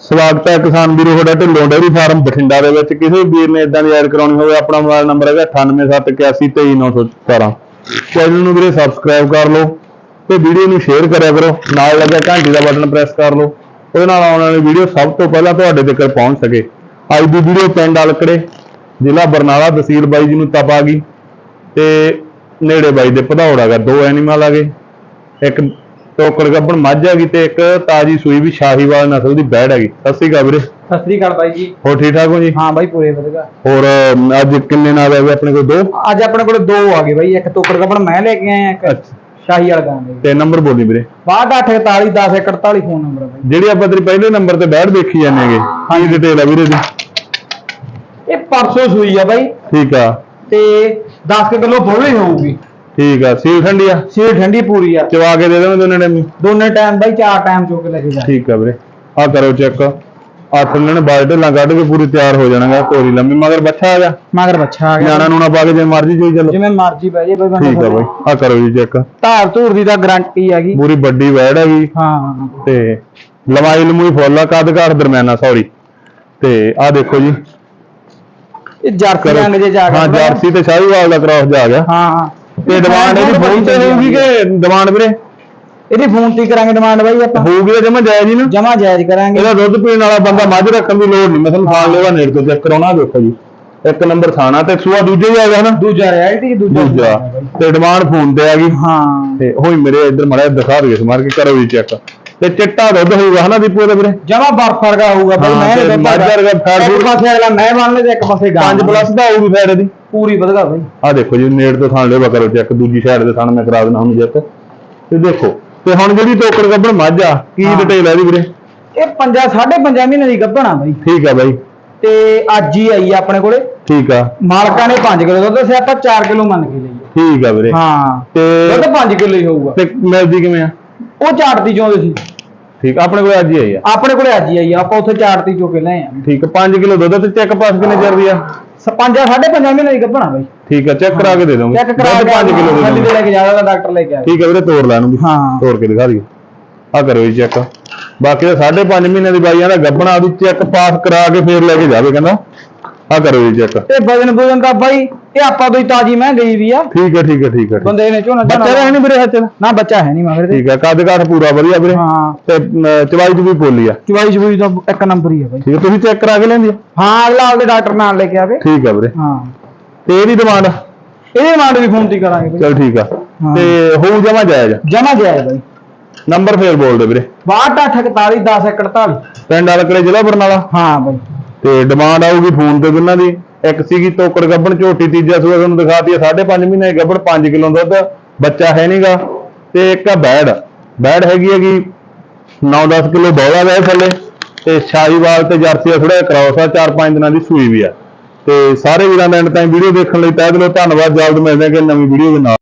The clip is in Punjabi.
ਸਵਾਗਤ ਹੈ ਕਿਸਾਨ ਵੀਰੋ, ਤੁਹਾਡਾ ਢਿੱਲੋਂ ਡੇਅਰੀ ਫਾਰਮ ਬਠਿੰਡਾ ਦੇ ਵਿੱਚ। ਕਿਸੇ ਵੀਰ ਨੇ ਇਦਾਂ ਦੀ ਐਡ ਕਰਾਉਣੀ ਹੋਵੇ, ਆਪਣਾ ਮੋਬਾਈਲ ਨੰਬਰ ਹੈਗਾ 9871823917 ਚੈਨਲ ਨੂੰ ਵੀਰੇ ਸਬਸਕ੍ਰਾਈਬ ਕਰ ਲਓ ਤੇ ਵੀਡੀਓ ਨੂੰ ਸ਼ੇਅਰ ਕਰਿਆ ਕਰੋ। ਨਾਲ ਲੱਗਾ ਘੰਟੀ ਦਾ ਬਟਨ ਪ੍ਰੈਸ ਕਰ ਲਓ। ਉਹਦੇ ਨਾਲ ਆਉਣ ਵਾਲੀ ਵੀਡੀਓ ਸਭ ਤੋਂ ਪਹਿਲਾਂ ਤੁਹਾਡੇ ਤੱਕ ਪਹੁੰਚ ਸਕੇ। ਅੱਜ ਦੀ ਵੀਡੀਓ ਪਿੰਡ ਅਲਕੜੇ, ਜ਼ਿਲ੍ਹਾ ਬਰਨਾਲਾ, ਤਹਿਸੀਲ ਬਾਈ ਜੀ ਨੂੰ ਤਪ ਆ ਗਈ ਤੇ ਨੇੜੇ ਬਾਈ ਦੇ ਭਦੌੜ ਹੈਗਾ, ਦੋ ਐਨੀਮਲ ਆ ਗਏ ਇੱਕ ਟੋਕਰ ਗੱਬਣ ਮੱਝ ਹੈਗੀ ਤੇ ਇੱਕ ਤਾਜੀ ਸੂਈ ਵੀ ਸ਼ਾਹੀਵਾਲ ਨਸਲ ਦੀ ਬੈੜ ਹੈਗੀ। ਸਤਿ ਸ਼੍ਰੀ ਅਕਾਲ ਵੀਰੇ। ਸਤਿ ਸ੍ਰੀ ਅਕਾਲ ਬਾਈ ਜੀ। ਹੋਰ ਠੀਕ ਠਾਕ ਹੋ ਜੀ? ਹਾਂ ਬਾਈ ਪੂਰੇ ਵਧੀਆ। ਹੋਰ ਅੱਜ ਕਿੰਨੇ ਨਾਲ ਹੈਗੇ ਆਪਣੇ ਕੋਲ ਦੋ? ਅੱਜ ਆਪਣੇ ਕੋਲ ਦੋ ਆ ਗਏ ਬਾਈ ਇੱਕ ਟੋਕਰ ਕਪੜ ਮੈਂ ਲੈ ਕੇ ਆਇਆ ਇੱਕ ਸ਼ਾਹੀ ਵਾਲਾ ਗਾਂ ਦੇ ਤੇ ਨੰਬਰ ਬੋਲੀ ਵੀਰੇ। 6248 10 41 ਫੋਨ ਨੰਬਰ ਆ ਬਾਈ। ਜਿਹੜੀ ਆਪਾਂ ਤੇਰੇ ਪਹਿਲੇ ਨੰਬਰ ਤੇ ਬੈੜ ਦੇਖੀ ਜਾਂਦੇ ਹੈਗੇ ਕੀ ਡਿਟੇਲ ਆ ਵੀਰੇ ਦੀ? ਇਹ ਪਰਸੋਂ ਸੂਈ ਆ ਬਾਈ। ਠੀਕ ਆ। ਤੇ 10 ਕਿਲੋ ਹੀ ਹੋਊਗੀ। ਠੀਕ ਆ ਸੀਲ ਠੰਡੀ ਆ? ਸੀਲ ਠੰਡੀ ਪੂਰੀ ਆ। ਚਵਾ ਕੇ ਦੇ ਦੇਵਾਂ ਦੋਨੇ ਟਾਈਮ ਦੋਨੇ ਟਾਈਮ ਬਾਈ ਚਾਰ ਟਾਈਮ ਚੁੱਕ ਲੈ ਕੇ ਜਾ। ਠੀਕ ਆ ਵੀਰੇ। ਆ ਕਰੋ ਚੈੱਕ। ਅੱਠ ਨੇ ਬਾਜ ਢਿੱਲਾਂ ਕੱਢ ਕੇ ਪੂਰੀ ਤਿਆਰ ਹੋ ਜਾਣਾਗਾ ਕੋਰੀ ਲੰਮੀ। ਮਗਰ ਬੱਚਾ ਆ ਗਿਆ? ਮਗਰ ਬੱਚਾ ਆ ਗਿਆ। ਨਿਆਣਾ ਨੂੰ ਨਾ ਪਾ ਕੇ ਜੇ ਮਰਜ਼ੀ ਚੋਈ ਚੱਲੋ। ਜਿਵੇਂ ਮਰਜ਼ੀ ਬਹਿ ਜੇ ਬਾਈ ਬੰਦਾ ਠੀਕ ਆ ਬਾਈ। ਆ ਕਰੋ ਜੀ ਚੈੱਕ। ਧਾਰ ਧੂਰ ਦੀ ਤਾਂ ਗਾਰੰਟੀ ਹੈਗੀ। ਪੂਰੀ ਵੱਡੀ ਵੈੜ ਹੈਗੀ। ਹਾਂ। ਤੇ ਲੰਮਾਈ ਲਮੂਈ ਫੁੱਲ ਆ ਕੱਦ ਘਾਟ ਦਰਮਿਆਨਾ ਸੌਰੀ ਤੇ ਆ ਦੇਖੋ ਜੀ। ਇਹ ਜਰਸੀ ਰੰਗ ਜੇ ਜਾ ਕੇ ਹਾਂ ਜਰਸੀ ਤੇ ਸ਼ਾਹੀਵਾਲ ਦਾ ਕ੍ਰਾਸ ਜਾ ਗਿਆ। ਹਾਂ ਹਾਂ। ਤੇ ਡਿਮਾਂਡ ਇਹਦੀ ਫੋਨ ਤੇ ਹੋਊਗੀ ਕਿ ਡਿਮਾਂਡ ਵੀਰੇ? ਇਹਦੀ ਫੋਨ ਤੇ ਕਰਾਂਗੇ ਡਿਮਾਂਡ ਬਾਈ ਆਪਾਂ। ਹੋਊਗੀ ਜਮਾ ਜਾਇਜ਼ ਹੀ ਨਾ। ਜਮਾ ਜਾਇਜ਼ ਕਰਾਂਗੇ। ਇਹਦਾ ਦੁੱਧ ਪੀਣ ਵਾਲਾ ਬੰਦਾ ਮੱਝ ਰੱਖਣ ਦੀ ਲੋੜ ਨਹੀਂ। ਮੈਂ ਤੁਹਾਨੂੰ ਖਾਣ ਲੈਵਾ ਨੇੜ ਤੋਂ ਚੈੱਕ ਕਰਾਉਣਾ ਦੇਖੋ ਜੀ। ਇੱਕ ਨੰਬਰ ਥਾਣਾ ਤੇ ਸੂਆ ਦੂਜੇ ਹੀ ਆ ਗਿਆ ਨਾ। ਦੂਜਾ ਰਿਐਲਿਟੀ ਦੂਜਾ ਦੂਜਾ। ਤੇ ਡਿਮਾਂਡ ਫੋਨ ਤੇ ਆ ਗਈ। ਹਾਂ। ਤੇ ਹੋਈ ਮੇਰੇ ਇੱਧਰ ਮੜਾ ਦਿਖਾ ਦਈਏ ਸਮਾਰ ਕੇ ਕਰੋ ਜੀ ਚੈੱਕ। ਤੇ ਚਿੱਟਾ ਦੁੱਧ ਹੋਊਗਾ ਹਨਾ ਦੀਪੂ ਦਾ ਵੀਰੇ? ਜਮਾ ਬਰਫ ਵਰਗਾ ਹੋਊਗਾ ਬਈ ਮੈਂ ਇਹਦੇ ਮੱਝ ਵਰਗਾ ਫੈਟ ਇੱਕ ਫੂਟ। ਪਾਸੇ ਅਗਲਾ ਮੈਂ ਬਣ ਲੈ ਤੇ ਇੱਕ ਪਾਸੇ ਗਾਂ। 5 ਪਲੱਸ ਦਾ ਹੋਊਗੀ ਫੈਟ ਦੀ ਪੂਰੀ ਵਧਗਾ ਬਈ। ਆ ਦੇਖੋ ਜੀ ਨੇੜ ਤੋਂ ਥਾਣ ਲੈਵਾ ਕਰੋ ਚੈੱਕ ਦੂਜੀ ਸਾਈਡ ਦੇ ਥਾਣ ਮੈਂ ਕਰਾ ਦੇਣਾ ਹੁਣ ਚੈੱਕ ਤੇ ਦੇਖੋ ਤੇ ਹੁਣ ਜਿਹੜੀ ਟੋਕਰ ਗੱਬਣ ਮੱਝ ਆ ਕੀ। ਡਿਟੇਲ ਹੈ ਇਹਦੀ ਵੀਰੇ? ਇਹ ਪੰਜਾ ਸਾਢੇ ਪੰਜਾ ਮਹੀਨੇ ਦੀ ਗੱਭਣਾ ਬਈ। ਠੀਕ ਆ ਬਾਈ। ਤੇ ਅੱਜ ਹੀ ਆਈ ਆ ਆਪਣੇ ਕੋਲੇ। ਠੀਕ ਆ। ਮਾਲਕਾਂ ਨੇ 5 ਕਿਲੋ ਦੁੱਧ ਦੱਸਿਆ ਆਪਾਂ 4 ਕਿਲੋ ਮੰਨ ਕੇ ਲਈਏ। ਠੀਕ ਆ ਵੀਰੇ। ਹਾਂ। ਤੇ ਦੁੱਧ 5 ਕਿਲੋ ਹੀ ਹੋਊਗਾ। ਤੇ ਮਿਲਦੀ ਕਿਵੇਂ ਆ? ਉਹ ਚਾਟਦੀ ਚਾਹੁੰਦੇ ਸੀ। ਠੀਕ ਆ, ਆਪਣੇ ਕੋਲ ਅੱਜ ਹੀ ਆਈ ਆ। ਆਪਣੇ ਕੋਲੇ ਅੱਜ ਹੀ ਆਈ ਆ ਆਪਾਂ ਉੱਥੇ ਚਾਟਦੀ ਚੋ ਕੇ ਲੈ ਆ। ਠੀਕ ਆ 5 ਕਿਲੋ ਦੁੱਧ ਤੇ ਚੈੱਕ ਪਾਸ ਕਿੰਨੇ ਚਿਰ ਦੀ ਆ? ਪੰਜਾ ਸਾਢੇ ਪੰਜਾ ਮਹੀਨੇ ਦੀ ਗੱਭਣਾ ਬਈ। ਠੀਕ ਆ ਚੈੱਕ ਕਰਾ ਕੇ ਦੇ ਦੋਗੇ ਚੈੱਕ ਕਰਾ ਕੇ 5 ਕਿਲੋ ਦੇ ਦੋਗੇ ਲੈ ਕੇ ਜਾਣਾ ਡਾਕਟਰ ਲੈ ਕੇ ਆਇਆ ਠੀਕ ਆ ਵੀਰੇ ਤੋੜ ਲੈ ਇਹਨੂੰ ਵੀ। ਹਾਂ। ਤੋੜ ਕੇ ਦਿਖਾ ਦਈਏ। ਆ ਕਰੋ ਜੀ ਚੈੱਕ ਬਾਕੀ ਤਾਂ 5.5 ਮਹੀਨੇ ਦੀ ਬਾਈਆਂ ਦਾ ਗੱਬਣਾ ਉਹਦੀ ਚੈੱਕ ਪਾਸ ਕਰਾ ਕੇ ਫੇਰ ਲੈ ਕੇ ਜਾਵੇ ਕਹਿੰਦਾ। ਆ ਕਰੋ ਜੀ ਚੈੱਕ ਤੇ ਵਜਨ ਵਜਨ ਦਾ ਬਾਈ ਇਹ ਆਪਾਂ ਤੋਂ ਹੀ ਤਾਜੀ ਮੈਂ ਗਈ ਵੀ ਆ। ਠੀਕ ਹੈ ਠੀਕ ਹੈ ਠੀਕ ਹੈ। ਬੰਦੇ ਨੇ ਝੋਨਾ ਬੱਚਾ ਤਾਂ ਹੈ ਨਹੀਂ ਵੀਰੇ ਹੱਥ? ਨਾ ਬੱਚਾ ਹੈ ਨਹੀਂ ਮਗਰ ਦੇ ਠੀਕ ਹੈ ਕੱਦ ਕਾਠ ਪੂਰਾ ਵਧੀਆ ਵੀਰੇ। ਹਾਂ। ਤੇ ਚਵਾਈ ਚ ਵੀ ਪੋਲੀ ਆ। ਚਵਾਈ ਚਵਾਈ ਦਾ ਇੱਕ ਨੰਬਰ ਹੀ ਹੈ ਬਾਈ। ਠੀਕ ਹੈ ਤੁਸੀਂ ਚੈੱਕ ਕਰਾ ਕੇ ਲੈਂਦੀ ਆ ਹਾਂ ਅਗਲਾ ਆਪਦੇ ਡਾਕਟਰ ਨਾਲ ਲੈ ਕੇ ਆਵੇ। ਠੀਕ ਹੈ ਵੀਰੇ। ਹਾਂ। ਤੇ ਇਹਦੀ ਡਿਮਾਂਡ ਇਹਦੇ ਮਾਂਡ ਵੀ ਫੋਨ ਤੇ ਕਰਾਂਗੇ ਬਾਈ। ਚਲ ਠੀਕ ਆ। ਤੇ ਹੋਊ ਜਮਾ ਜਾਇਜ਼ ਜਮਾ ਜਾਏ ਬਾਈ। ਨੰਬਰ ਫੇਰ ਬੋਲ ਦੇ ਵੀਰੇ 6248 10 41 ਪਿੰਡ ਅਲਕੜੇ ਜ਼ਿਲ੍ਹਾ ਬਰਨਾਲਾ? ਹਾਂ ਬਾਈ। ਤੇ ਡਿਮਾਂਡ ਆਊਗੀ ਫੋਨ ਤੇ ਦੋਨਾਂ ਦੀ। ਇੱਕ ਸੀਗੀ ਤੋਕੜ ਗੱਬਣ, ਝੋਟੀ ਤੀਜਾ ਸੂਆ ਤੁਹਾਨੂੰ ਦਿਖਾਤੀ ਆ 5.5 ਮਹੀਨੇ ਦੀ ਗੱਬਣ 5 ਕਿਲੋ ਦੁੱਧ, ਬੱਚਾ ਹੈ ਨਹੀਂਗਾ ਤੇ ਇੱਕ ਆ ਬੈੜ। ਬੈੜ ਹੈਗੀ ਹੈਗੀ 9-10 ਕਿਲੋ ਬੌਲਾ ਵੈ ਥੱਲੇ। ਤੇ ਸ਼ਾਹੀਵਾਲ ਤੇ ਜਰਸੀ ਦਾ ਥੋੜਾ ਕ੍ਰਾਸ ਆ 4-5 ਦਿਨਾਂ ਦੀ ਸੂਈ ਵੀ ਆ। ਤੇ ਸਾਰੇ ਵੀਰਾਂ ਦਾ ਐਂਡ ਤਾਈਂ ਵੀਡੀਓ ਦੇਖਣ ਲਈ ਤਹਿ ਦਿਲੋਂ ਧੰਨਵਾਦ। ਜਲਦ ਮਿਲਦੇ ਹਾਂ ਕਿ ਨਵੀਂ ਵੀਡੀਓ ਦੇ ਨਾਲ।